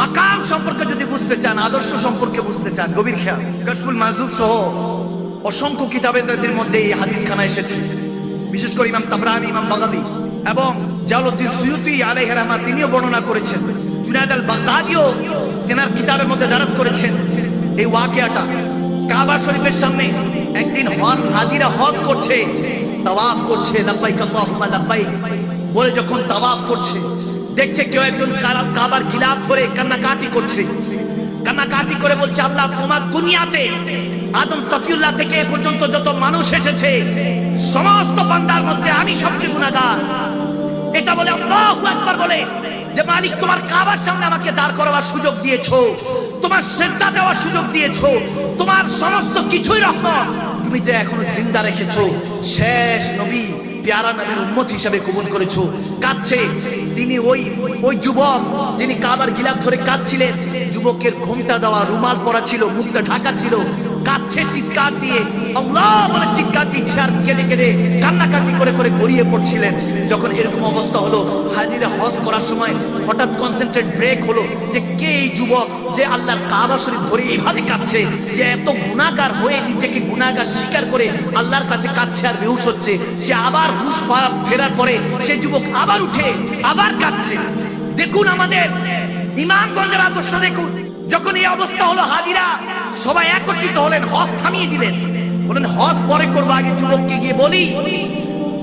মাকাম সম্পর্কে যদি বুঝতে চান, আদর্শ সম্পর্কে বুঝতে চান, গভীর খেয়াল। কাশফুল মাহজুব সহ অসংখ্য কিতাবের মধ্যে এই হাদিস খানা এসেছে। বিশেষ করে ইমাম তাবরানি, ইমাম বাগাবি এবং জালালউদ্দিন সুয়ুতি আলাইহির রহমাত, তিনিও বর্ণনা করেছেন। জুনায়দ আল বাগদাদিও তেনার কিতাবের মধ্যে দারাজ করেছেন এই ওয়াকিয়াটা। কাবা শরীফের সামনে একদিন হন হাজিরা হজ করছে, তাওয়াফ করছে, লাব্বাইক আল্লাহুম্মা লাব্বাইক। বলে যখন তাওয়াফ করছে দেখছে কেউ একজন কাবার গিলাফ ধরে কান্নাকাটি করছে। কান্নাকাটি করে বলছে, আল্লাহ, তোমার দুনিয়াতে, আদম সফিউল্লাহ থেকে এ পর্যন্ত যত মানুষ এসেছে, সমস্ত বান্দার মধ্যে আমি সবচেয়ে গুণাগার এটা বলে আকবার বলে যে, মালিক, তোমার কাবার সামনে আমাকে দাঁড় করাবার সুযোগ দিয়েছ, তোমার সেজদা দেওয়ার সুযোগ দিয়েছ, তোমার সমস্ত কিছুই রহমত। তুমি যে এখনও জিন্দা রেখেছো, শেষ নবী পেয়ারা নামের উম্মত হিসাবে কবুল করেছ। কাঁদছে। তিনি ওই ওই যুবক যিনি কাবার গিলাপ ধরে কাঁদছিলেন। যুবকের ঘুমটা দেওয়া, রুমাল পরা ছিল, মুখটা ঢাকা ছিল। কাঁদছে চিৎকার দিয়ে। আল্লাহ বলে চিৎকার দিচ্ছে আর কেঁদে কেঁদে কান্নাকাটি করে করে গড়িয়ে পড়ছিলেন। যখন এরকম অবস্থা হলো, হাজিরা হজ করার সময় হঠাৎ কনসেন্ট্রেট ব্রেক হলো যে কে এই যুবক যে আল্লাহর কাবা শরীফ ধরে এইভাবে কাঁদছে, যে এত গুণাগার হয়ে নিজেকে গুণাগার স্বীকার করে আল্লাহর কাছে কাঁদছে আর বেহুশ হচ্ছে, সে আবার হুশ ফেরার পরে সে যুবক আবার উঠে, আবার কাঁদছে। দেখুন আমাদের ইমানগঞ্জের আদর্শ দেখুন। যখন এই অবস্থা হলো, হাজিরা সবাই একত্রিত হলেন, হজ থামিয়ে দিলেন। বলেন হজ পরে করব, আগে যুবককে গিয়ে বলি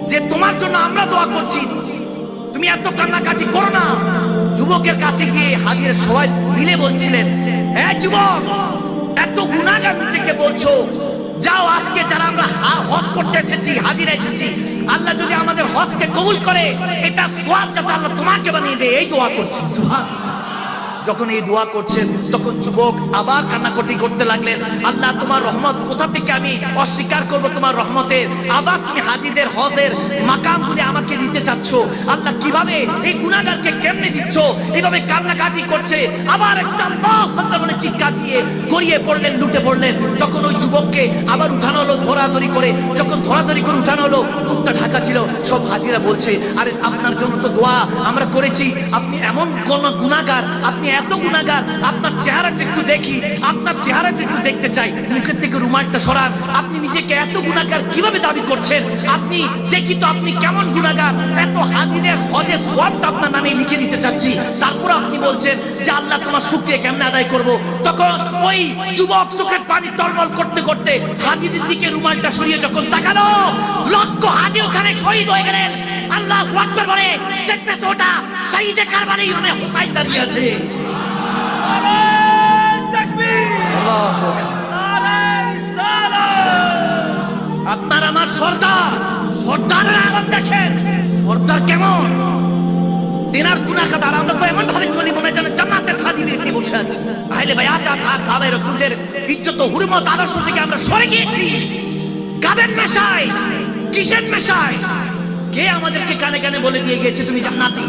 যে, তোমার জন্য আমরা দোয়া করছি। তুমি এত কান্নাকাটি করো না। যুবকের কাছে গিয়ে হাজিরা সবাই মিলে বলছিলেন হ্যাঁ যুবক, এত গুণাগার নিজেকে বলছো। যাও, আজকে যারা আমরা হা- হজ করতে এসেছি, হাজিরা এসেছি, আল্লাহ যদি আমাদের হজকে কবুল করে, এটা সোয়াব যাতে আল্লাহ তোমাকে বানিয়ে দেয়, এই দোয়া করছি। সুবহান যখন এই দোয়া করছেন, তখন যুবক আবার কান্নাকাটি করতে লাগলেন। আল্লাহ, তোমার রহমত কোথা থেকে আমি অস্বীকার করব তোমার রহমতের? আবার তুমি হাজিদের, হজের মাকাম মাকামগুলি আমাকে দিতে চাচ্ছ। আল্লাহ, কীভাবে এই গুণাগারকে কেমনে দিচ্ছ? এইভাবে কান্নাকাটি করছে। আবার একটা বলে চিৎকার দিয়ে গড়িয়ে পড়লেন, লুটে পড়লেন। তখন ওই যুবককে আবার উঠানো হলো, ধরাধরি করে। যখন ধরাধরি করে উঠানো হলো মুখটা ঢাকা ছিল। সব হাজিরা বলছে, আরে, আপনার জন্য তো দোয়া আমরা করেছি। আপনি এমন কোন গুণাগার আপনি এত গুণাগার আপনার চেহারাটা একটু দেখি, আপনার চেহারাটা একটু দেখতে চাই। মুখের থেকে রুমালটা সরান। আপনি নিজেকে এত গুণাগার কীভাবে দাবি করছেন? আপনি দেখি তো আপনি কেমন গুণাগার এত হাজিদের হজের সোয়াবটা আপনার নামে লিখে দিতে চাচ্ছি। তারপর আপনি বলছেন যে, আল্লাহ, তোমার শুক্রিয়া কেমনে আদায় করব? তখন ওই যুবক চোখের পানি টলমল করতে করতে হাজিদের দিকে রুমালটা সরিয়ে যখন তাকালো, লক্ষ হাজি ওখানে শহীদ হয়ে গেলেন। আল্লাহ আকবার বলে দেখতেছ ওটা শহীদে কারবারে ইমামে হুসাইন দাঁড়িয়ে আছে। আপনার আমার সর্দার, সর্দারের আগুন দেখেন, সর্দার কেমন? তেনার গুনা কাতার আমরা তো এমন ভাবে চলি মনে যেন জান্নাতের সাদি নিয়ে বসে আছি। তাহলে ভাই আতা থাক সাহাবায়ে রাসূলদের ইজ্জত হুরমত আদর্শ থেকে আমরা সরে গিয়েছি। কাদের নেশায়? কিসের নেশায়? কে আমাদেরকে কানে কানে বলে দিয়ে গেছে তুমি জান্নাতি?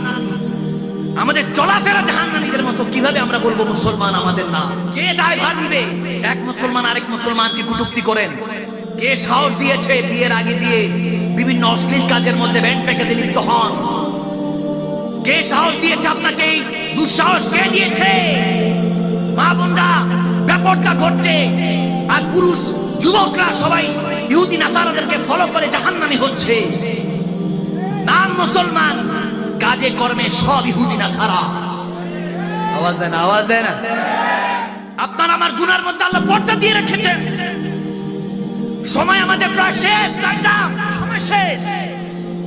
আমাদের চলাফেরা জাহান্নামীদের মতো, কীভাবে আমরা বলব মুসলমান আমাদের না? কে দায় নিবে এক মুসলমান আরেক মুসলমানকে কটূক্তি করেন। কে সাহস দিয়েছে বিয়ের আগে দিয়ে বিভিন্ন অশ্লীল কাজের মধ্যে ব্যান্ড প্যাকেজে লিপ্ত হন? কে সাহস দিয়েছে আপনাকে এই দুঃসাহস কে দিয়েছে? মা বোনরা ব্যাপারটা ঘটছে। আর পুরুষ, যুবকরা সবাই ইহুদি, নাসারাদেরকে ফলো করে জাহান্নামি হচ্ছে। মুসলমান, কাজে কর্মে সব ইহুদি না সারা আওয়াজ দেন আওয়াজ দেন। আপনার আমার গুনার মধ্যে আল্লাহ পর্দা দিয়ে রেখেছেন। সময় আমাদের প্রায় শেষ সময় শেষ।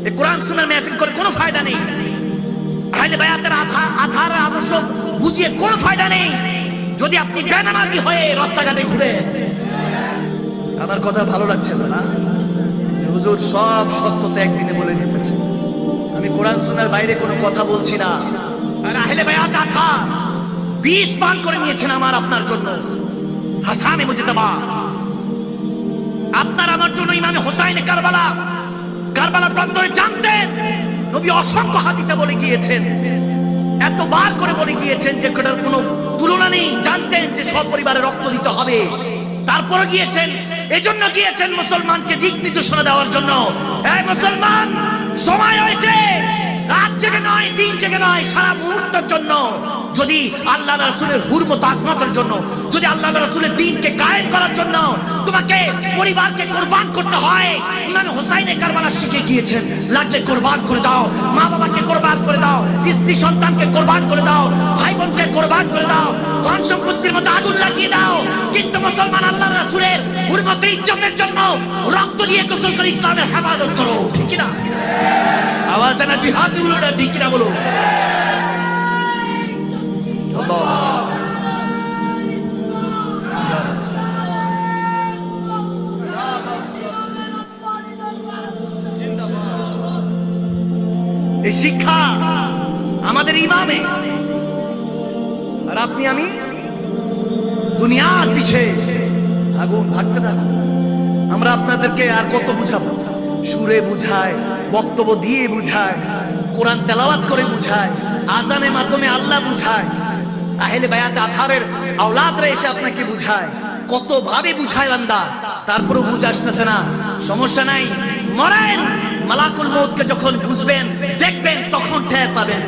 এই কোরআন শোনার মেহফিল করে কোনো ফায়দা নেই। আহলে বায়াতের আধা আধার আদর্শ বুঝিয়ে কোনো ফায়দা নেই। যদি আপনি বেনামাজি হয়ে রাস্তাঘাটে ঘুরে। আমার কথা ভালো লাগছে না হুজুর, সব সত্যতা একদিনে বলে দিতেছে। কোরআন শোনার বাইরে কোনো কথা বলছি না। আহলে বায়াত আধা বিষ পান করে নিয়েছেন আমার আপনার জন্য। হাসানে মুজিতাবা। আপনার আমার জন্য ইমামে হোসাইনে কারবালা। কারবালা প্রান্তরে জানতেন নবী অসংখ্য হাদিসে বলে গিয়েছেন। এতবার করে বলে গিয়েছেন যে কোটার কোনো তুলনা নেই। জানতেন যে সব পরিবারে রক্ত দিতে হবে। তারপরে গিয়েছেন। এজন্য গিয়েছেন মুসলমানকে দিক নির্দেশনা দেওয়ার জন্য। এই মুসলমান সময় হয়েছে। রাত জেগে নয়, দিন জেগে নয়, সারা মুহূর্তের জন্য। যদি আল্লাহ রসুলের হুরমত আজমাতের জন্য, যদি আল্লাহ রসুলের দিনকে কায়েম করার জন্য তোমাকে পরিবারকে কোরবান করতে হয়। ইমাম হোসাইনে কারবালা শিখে গিয়েছেন। লাগলে কোরবান করে দাও। মা বাবাকে কোরবান করে দাও। স্ত্রী সন্তানকে কোরবান করে দাও। ভাই বোনকে কোরবান করে দাও। ধন সম্পত্তির মতো আগুন লাগিয়ে দাও। কিন্তু মুসলমান আল্লাহ রাসূলের হুরমতে ইজ্জতের জন্য রক্ত দিয়ে গোসল করে ইসলামের হেফাজত করো। ঠিক না আওয়াজ দেনা হাত তুলো না, ঠিক না বলো আমাদের ইমামে। আর আপনি আমি দুনিয়ার পিছে আগুন ভাগতে থাকুন। আমরা আপনাদেরকে আর কত বুঝাবো? সুরে বুঝায়, বক্তব্য দিয়ে বুঝায়, কোরআন তেলাওয়াত করে বুঝায় আজানের মাধ্যমে আল্লাহ বুঝায়, আহেলে বায়াতে আথারের আওলাদরা এসে আপনাকে বুঝায়। কত ভাবে বুঝায় বান্দা? তারপরেও বুঝ আসতেছে না। সমস্যা নাই। মরেন! মালাকুল মৌতকে যখন বুঝবেন, দেখবেন, তখন ঠের পাবেন।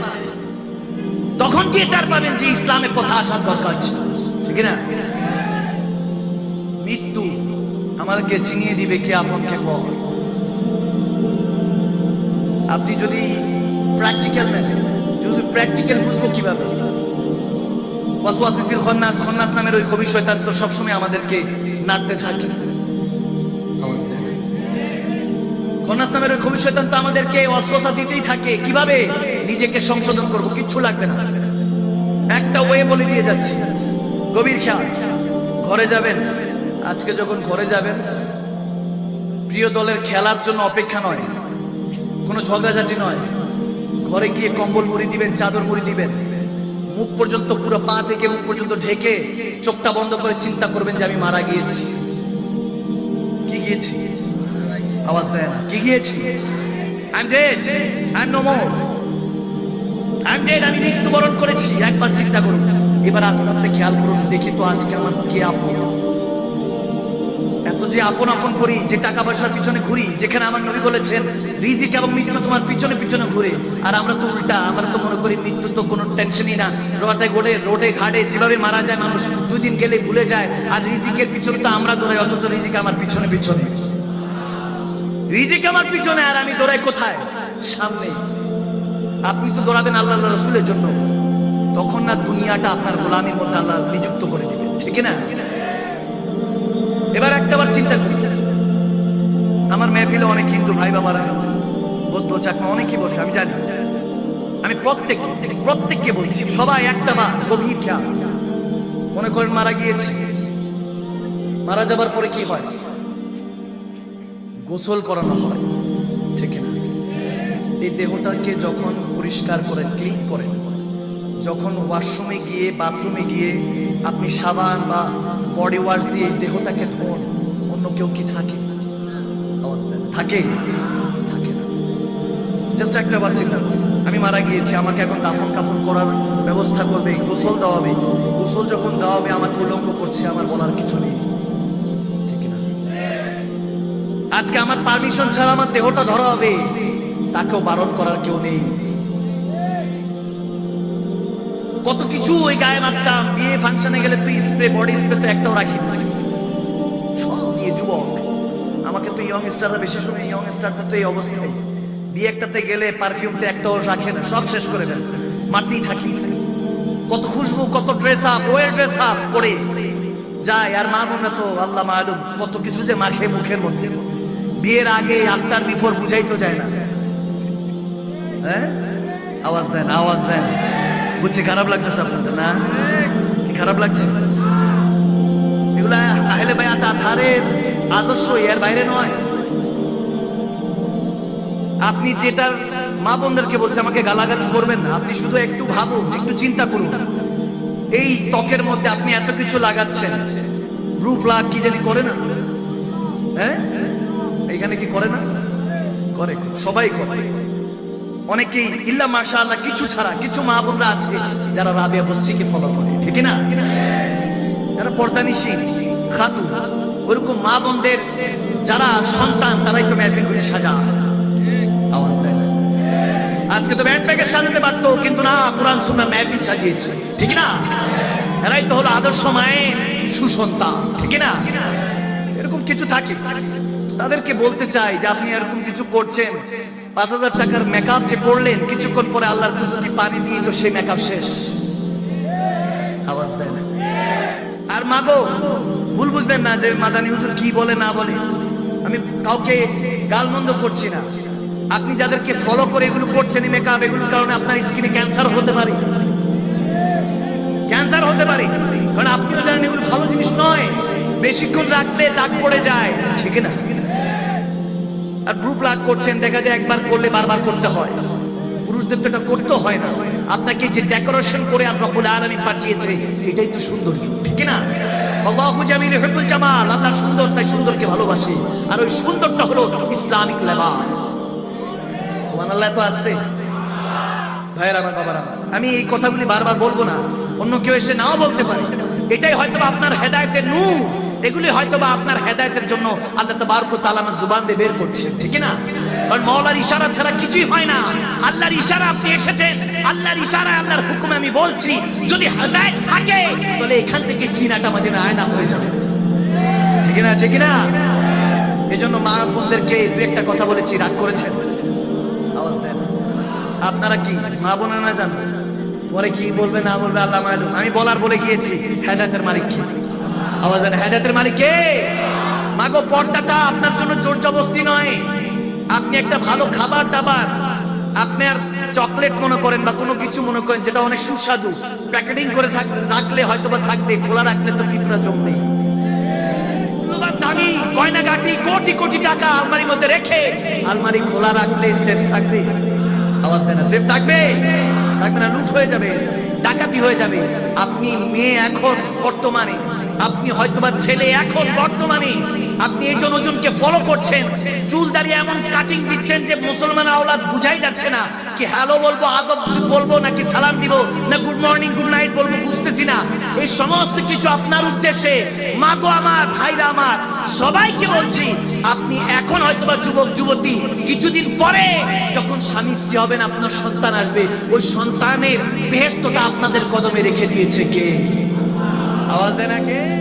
তখন কি টের পাবেন যে ইসলামের পথে আসার দরকার ছিল। ঠিক না মৃত্যু আমাদেরকে চিনিয়ে দিবে কে আপনকে পর। আপনি যদি প্র্যাকটিক্যাল নেন যদি প্র্যাকটিক্যাল বুঝব কীভাবে? ওয়াসওয়াসিসিল খন্নাস খন্নাস নামের ওই খবি শয়তান তো সবসময় আমাদেরকে নাড়তে থাকে। খন্নাস নামের ওই খবি শয়তান তো আমাদেরকে অস্বসা দিতেই থাকে। কীভাবে? নিজেকে সংশোধন করব, কিচ্ছু লাগবে না। একটা ওয়ে বলে দিয়ে যাচ্ছি। গভীর খেয়াল। ঘরে যাবেন। আজকে যখন ঘরে যাবেন, প্রিয় দলের খেলার জন্য অপেক্ষা নয়। কোনো ঝগড়াঝাটি নয়। ঘরে গিয়ে কম্বল মুড়ি দিবেন, চাদর মুড়ি দিবেন। মুখ পর্যন্ত পুরো পা থেকে মুখ পর্যন্ত ঢেকে চোখটা বন্ধ করে চিন্তা করবেন যে আমি মারা গিয়েছি। কি গিয়েছি? আওয়াজ দেয় না। কি গিয়েছি? I am dead I am no more I am dead আমি মৃত্যুবরণ করেছি। একবার চিন্তা করুন। এবার আস্তে আস্তে খেয়াল করুন, দেখি তো আজকে আমার কে আপন। এত যে আপন আপন করি, যে টাকা পয়সার পিছনে ঘুরি, যেখানে আমার নবী বলেছেন, রিজিক এবং মৃত্যু তোমার পিছনে পিছনে ঘুরে। আর আমরা তো উল্টা, আমরা তো মনে করি মৃত্যু তো কোনো টেনশনই না। রোডে গোডে, রোডে ঘাটে যেভাবে মারা যায় মানুষ, দুদিন গেলে ভুলে যায়। আর রিজিকের পিছনে তো আমরা দৌড়াই অথচ রিজিক আমার পিছনে পিছনে। রিজিক আমার পিছনে আর আমি দৌড়াই কোথায়? সামনে। আপনি তো দৌড়াবেন আল্লাহ রসুলের জন্য। তখন না দুনিয়াটা আপনার গোলামির মধ্যে আল্লাহ নিযুক্ত করে দিবে। ঠিক না? এবার একটা একটাবার চিন্তা করি। আমার মেহফিলে অনেক হিন্দু ভাই বাবারা বৌদ্ধ চাকমা অনেকেই বসে, আমি জানি। আমি প্রত্যেক, প্রত্যেককে বলছি, সবাই একটা বা গভীর খেয়াল মনে করেন মারা গিয়েছি। মারা যাবার পরে কি হয়? গোসল করানো হয়। ঠিক না এই দেহটাকে যখন পরিষ্কার করেন, ক্লিন করেন, যখন ওয়াশরুমে গিয়ে, বাথরুমে গিয়ে আপনি সাবান বা বডি ওয়াশ দিয়ে দেহটাকে ধোন, অন্য কেউ কি থাকে? থাকে? থাকে না। জাস্ট একটা বার চিন্তা আমি মারা গিয়েছি, আমাকে এখন দাফন কাফন করার ব্যবস্থা করবে, গোসল দেওয়া হবে গোসল যখন দেওয়া হবে আমাকে উলঙ্গ করছে, আমার বলার কিছু নেই। আজকে আমার পারমিশন ছাড়া আমার দেহটা ধরা হবে। তাকেও বারণ করার কেউ নেই। কত কিছু ওই গায়ে মারতাম বিয়ে ফাংশনে গেলে তুই স্প্রে বডি স্প্রে তো একটাও রাখি না। সব দিয়ে যুবক। আমাকে তো ইয়ং স্টাররা বেশি সময় ইয়ং স্টারটা তো এই অবস্থায়। বিয়ে একটাতে গেলে পারফিউম তো একটাও রাখে না। সব শেষ করে দেন মারতেই থাকি। কত খুশবু, কত dress up wear dress up করে। যায় আর মা বোনরা তো, আল্লাহ মালুম, কত কিছু যে মাখে মুখের মধ্যে। বিয়ের আগে আফটার বিফোর বুঝাই তো যায় না। হ্যাঁ? আওয়াজ দেন আওয়াজ দেন। বুঝছি, খারাপ লাগতেছে আপনাদের, না? কি খারাপ লাগছে? এগুলা আহলে ভাই আধারের আদর্শ, এর বাইরে নয়। আপনি যেটার মা বোনদেরকে বলছে, আমাকে গালাগালি করবেন না। আপনি শুধু একটু ভাবুন, একটু চিন্তা করুন। এই ত্বকের মধ্যে আপনি এত কিছু লাগাচ্ছেন। ব্রু প্লাগ কি জানি করে না। হ্যাঁ? এখানে কি করে না? করে সবাই করে। অনেকেই ইল্লা মাশা আল্লাহ কিছু ছাড়া, কিছু মা বোনরা আছে যারা রাবিয়া বস্রিকে ফলো করে, ঠিক না? যারা পর্দানিশী খাতু, ওরকম মা বোনদের যারা সন্তান, তারাই তো করে সাজা আওয়াজ দেয় আজকে তো প্যাকেজ সাজাতে পারতো, কিন্তু না, কোরআন, সুন্নাহ, মেহফিল সাজিয়েছে, ঠিক না? এরাই তো হলো আদর্শ মায়ের সুসন্তান, ঠিক না? এরকম কিছু থাকে। তাদেরকে বলতে চাই যে আপনি এরকম কিছু করছেন। পাঁচ হাজার টাকার মেকআপ যে করলেন কিছুক্ষণ পরে আল্লাহর কুদরতি পানি দিয়ে তো সেই মেকআপ শেষ। আওয়াজ দেয় না। আর মাগো, ভুল বুঝবেন না যে মাদানি হুজুর কি বলে না বলে। আমি কাউকে গালমন্দ করছি না। আপনি যাদেরকে ফলো করে এগুলো করছেন মেকআপ এগুলোর কারণে আপনার স্কিনে ক্যান্সার হতে পারে। ক্যান্সার হতে পারে। কারণ আপনিও জানেন এগুলো ভালো জিনিস নয়। বেশিক্ষণ রাখলে দাগ পড়ে যায়। ঠিক না? আর গ্রুপ লাগ করছেন, দেখা যায় একবার করলে বারবার করতে হয়। পুরুষদের তো এটা করতে হয় না। আপনাকে যে ডেকোরেশন করে আর রব্বুল আলামিন পাঠিয়েছে, এটাই তো সুন্দর। ঠিক না আল্লাহু সুন্দর, তাই সুন্দরকে ভালোবাসে। আর ওই সুন্দরটা হলো ইসলামিক তো আমি এই কথাগুলি বারবার বলব না। অন্য কেউ এসে নাও বলতে পারে। এটাই হয়তো আপনার হেদায়েতের নূর। এগুলি হয়তো বা আপনার হেদায়তের জন্য আল্লাহ ওয়া তাআলা আমার জুবান দিয়ে বের করছে ঠিক না কারণ মওলার ইশারা ছাড়া কিছুই হয় না। আল্লাহর ইশারা আপনি এসেছেন, আল্লাহর ইশারায় আল্লাহর হুকুমে আমি বলছি, যদি হেদায়েত থাকে, তাহলে এখান থেকে সিনাটা মাঝে আয়না হয়ে যাবে। ঠিক না ঠিক না এজন্য মা বোনদেরকে দু একটা কথা বলেছি, রাগ করেছেন? আপনারা কি, মা বোনেরা জান পরে কি বলবে, না বলবে, আল্লাহ আমি বলার বলে গিয়েছি, হেদায়তের মালিক কি? আওয়াজ দেন হেদায়েতের মালিক কে? মাগো, পর্দাটা আপনার জন্য জোর জবস্তি নয়। আপনি একটা ভালো খাবার দাবার। আপনার চকলেট মনে করেন বা কোনো কিছু মনে করেন যেটা অনেক সুস্বাদু। প্যাকেটিং করে রাখলে হয়তো বা থাকবে, খোলা রাখলে তো পিঁপড়া জমবে। দামি গাটি কোটি কোটি টাকা আলমারির মধ্যে রেখে আলমারি খোলা রাখলে সেফ থাকবে। আওয়াজ দেয় না সেফ থাকবে? থাকবে না, লুট হয়ে যাবে, ডাকাতি হয়ে যাবে। আপনি মেয়ে এখন বর্তমানে। আপনি হয়তোবা ছেলে এখন বর্তমানে। আপনি এই জনজনকে ফলো করছেন। চুল দাঁড়িয়ে এমন কাটিং দিচ্ছেন যে মুসলমান আওলাদ বুঝাই যাচ্ছে না। কি হ্যালো বলব, আদব বলব, নাকি সালাম দিব, না গুড মর্নিং গুড নাইট বলব, বুঝতেছি না। এই সমস্ত কিছু আপনার উদ্দেশ্যে। মাগো আমার, ভাইরা আমার, সবাইকে বলছি, আপনি এখন হয়তোবা যুবক, যুবতী, কিছুদিন পরে যখন স্বামী স্ত্রী হবেন, আপনার সন্তান আসবে। ওই সন্তানের বেহেস্তটা আপনাদের কদমে রেখে দিয়েছে কে? আওয়াজ দেয় না কে